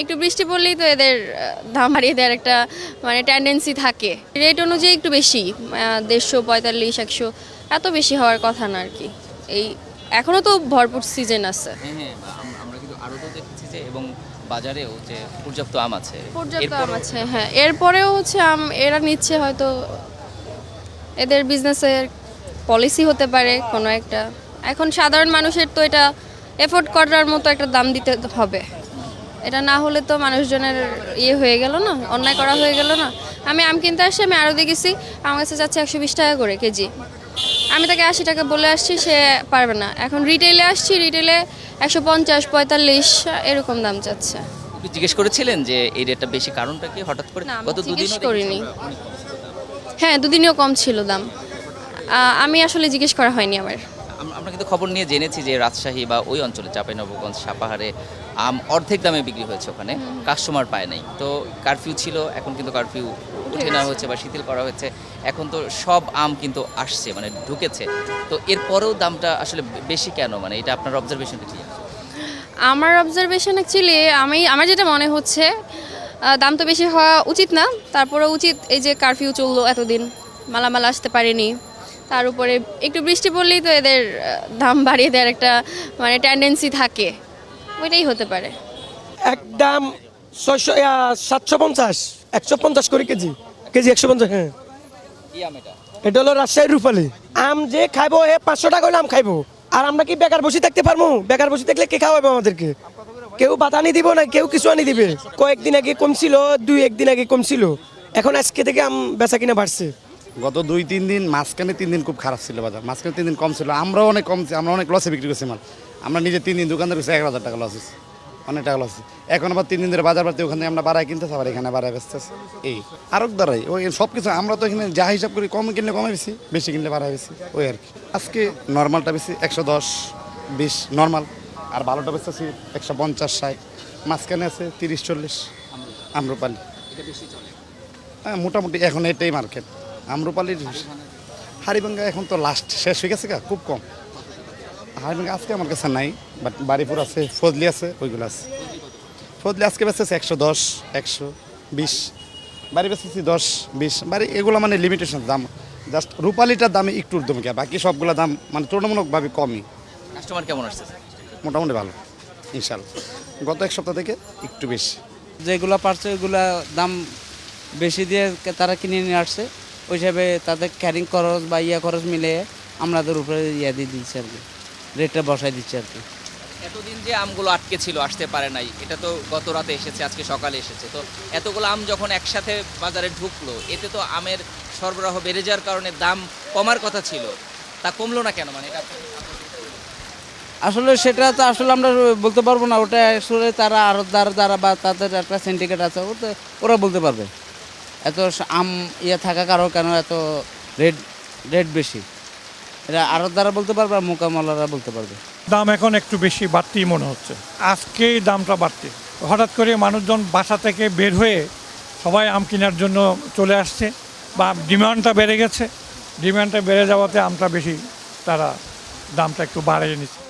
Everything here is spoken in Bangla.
একটু বৃষ্টি পড়লেই তো এদের দাম বাড়িয়ে দেওয়ার একটা মানে টেন্ডেন্সি থাকে। রেট অনুযায়ী একটু বেশি দেড়শো পঁয়তাল্লিশ একশো এত বেশি হওয়ার কথা না আর কি। এই এখনও তো ভরপুর সিজন আছে। হ্যাঁ হ্যাঁ আমরা কিন্তু আরও তো দেখছি যে এবং বাজারেও যে পর্যাপ্ত আম আছে। পর্যাপ্ত আম আছে হ্যাঁ এরপরেও হচ্ছে আম এরা নিচ্ছে হয়তো এদের বিজনেসের পলিসি হতে পারে কোনো একটা। এখন সাধারণ মানুষের তো এটা এফোর্ড করার মতো একটা দাম দিতে হবে। এটা না হলে তো মানুষজনের ইয়ে হয়ে গেল না অন্যায় করা হয়ে গেল না। আমি আম কিনতে আসছি আমি আরও দেখেছি আমার কাছে যাচ্ছে একশো বিশ টাকা করে কেজি। আমি তাকে আশি টাকা বলে আসছি সে পারবে না। এখন রিটেলে আসছি রিটেলে একশো পঞ্চাশ পঁয়তাল্লিশ এরকম দাম চাচ্ছে জিজ্ঞেস করেছিলেন যে এই রেটটা বেশি কারণটা কি? হঠাৎ করে গত দুদিন জিজ্ঞেস করিনি। হ্যাঁ দুদিনেও কম ছিল দাম। আমি আসলে জিজ্ঞেস করা হয়নি আমরা। কিন্তু খবর নিয়ে জেনেছি যে রাজশাহী বা ওই অঞ্চলে চাঁপাইনবাবগঞ্জ সাপাহারে আম অর্ধেক দামে বিক্রি হয়েছে ওখানে। কাস্টমার পায় নাই। তো কারফিউ ছিল এখন কিন্তু কারফিউ উঠে নেওয়া হচ্ছে বা শিথিল করা হয়েছে। এখন তো সব আম কিন্তু আসছে মানে ঢুকেছে। তো এরপরেও দামটা আসলে বেশি কেন? মানে এটা আপনার অবজারভেশনটা কি? আমার অবজারভেশন অ্যাকচুয়ালি আমি আমার যেটা মনে হচ্ছে দাম তো বেশি হওয়া উচিত না। তারপরে উচিত এই যে কারফিউ চলল এতদিন মালামাল আসতে পারেনি। তার উপরে একটু বৃষ্টি পড়লেই তো এদের দাম বাড়িয়ে দেওয়ার একটা মানে টেন্ডেন্সি থাকে। ওইটাই হতে পারে। একদম ছয়শো সাতশো পঞ্চাশ একশো পঞ্চাশ করে কেজি কেজি একশো পঞ্চাশ হ্যাঁ। এটা? এটা হলো রাজশাহীর রূপালি। আম যে খাইবো হে পাঁচশো টাকা হলে আম খাইবো। আর আমরা কি বেকার বসে থাকতে পারব? বেকার বসে থাকলে কে খাওয়াবে আমাদেরকে? কেউ বাতা আনি দিব না কেউ কিছু আনি দিবে। কয়েকদিন আগে কমছিল দুই একদিন আগে কমছিল। এখন আজকে থেকে আম বেচা কিনা বাড়ছে। গত দুই তিন দিন মাঝখানে তিন দিন খুব খারাপ ছিল বাজার। মাঝখানে তিন দিন কম ছিল। আমরাও অনেক কম আমরা অনেক লসে বিক্রি করছি মাল। আমরা নিজে তিন দিন দোকানদার করছি এক হাজার টাকা লস হয়েছে। অনেক টাকা লস এখন আবার তিন দিন ধরে বাজার বাড়তে ওখানে আমরা বাড়ায় কিনতেছি আবার এখানে বাড়ায় বেচতেছি এই। আরক দ্বারাই। ওই সব কিছু আমরা তো এখানে যা হিসাব করি কম কিনলে কমে বেশি বেশি কিনলে বাড়ায় বেশি। ওই আর কি। আজকে নর্মালটা বেশি একশো দশ বিশ নর্মাল আর ভালোটা বেচতেছি একশো পঞ্চাশ ষাট। মাঝখানে আছে তিরিশ চল্লিশ। আমরুপালি। হ্যাঁ মোটামুটি এখন এটাই মার্কেট আমরুপালির হারিভাঙ্গা এখন তো লাস্ট শেষ হয়ে গেছে গা খুব কম। হারিভাঙ্গা আজকে আমার কাছে নাই বাট বাড়িপুর আছে ফজলি আছে ওইগুলো আছে। ফজলি আজকে বেঁচেছে একশো দশ একশো বিশ বাড়ি বেঁচেছি দশ বিশ। বাড়ি এগুলো মানে লিমিটেশন দাম। জাস্ট রূপালিটার দামে একটু ঊর্ধ্বমুখী গিয়া বাকি সবগুলো দাম মানে তুলনামূলকভাবে কমই। কাস্টমার কেমন আসছে? মোটামুটি ভালো ইনশাল্লাহ। গত এক সপ্তাহ থেকে একটু বেশি। যেগুলো পারছে ওইগুলা দাম বেশি দিয়ে তারা কিনে নিয়ে আসছে। ওই হিসাবে তাদের ক্যারিং খরচ বা ইয়া খরচ মিলে আমাদের উপরে ইয়া দিয়ে দিচ্ছে আর কি। রেটটা বসাই দিচ্ছে আর কি। এতদিন যে আমগুলো আটকে ছিল আসতে পারে নাই এটা তো গত রাতে এসেছে আজকে সকালে এসেছে। তো এতগুলো আম যখন একসাথে বাজারে ঢুকলো এতে তো আমের সরবরাহ বেড়ে যাওয়ার কারণে দাম কমার কথা ছিল। তা কমলো না কেন? মানে এটা আসলে সেটা তো আসলে আমরা বলতে পারব না ওটা আসলে তারা আরতদার দ্বারা বা তাদের একটা সিন্ডিকেট আছে ওরা বলতে পারবে। এত আম ইয়ে থাকা কারও কেন এত রেট রেট বেশি? এটা দ্বারা বলতে পারবে আর মোকামলারা বলতে পারবে? দাম এখন একটু বেশি বাড়তি মনে হচ্ছে। আজকেই দামটা বাড়তি। হঠাৎ করে মানুষজন বাসা থেকে বের হয়ে সবাই আম কেনার জন্য চলে আসছে বা ডিমান্ডটা বেড়ে গেছে। ডিমান্ডটা বেড়ে যাওয়াতে আমটা বেশি, তারা দামটা একটু বাড়িয়ে নিচ্ছে।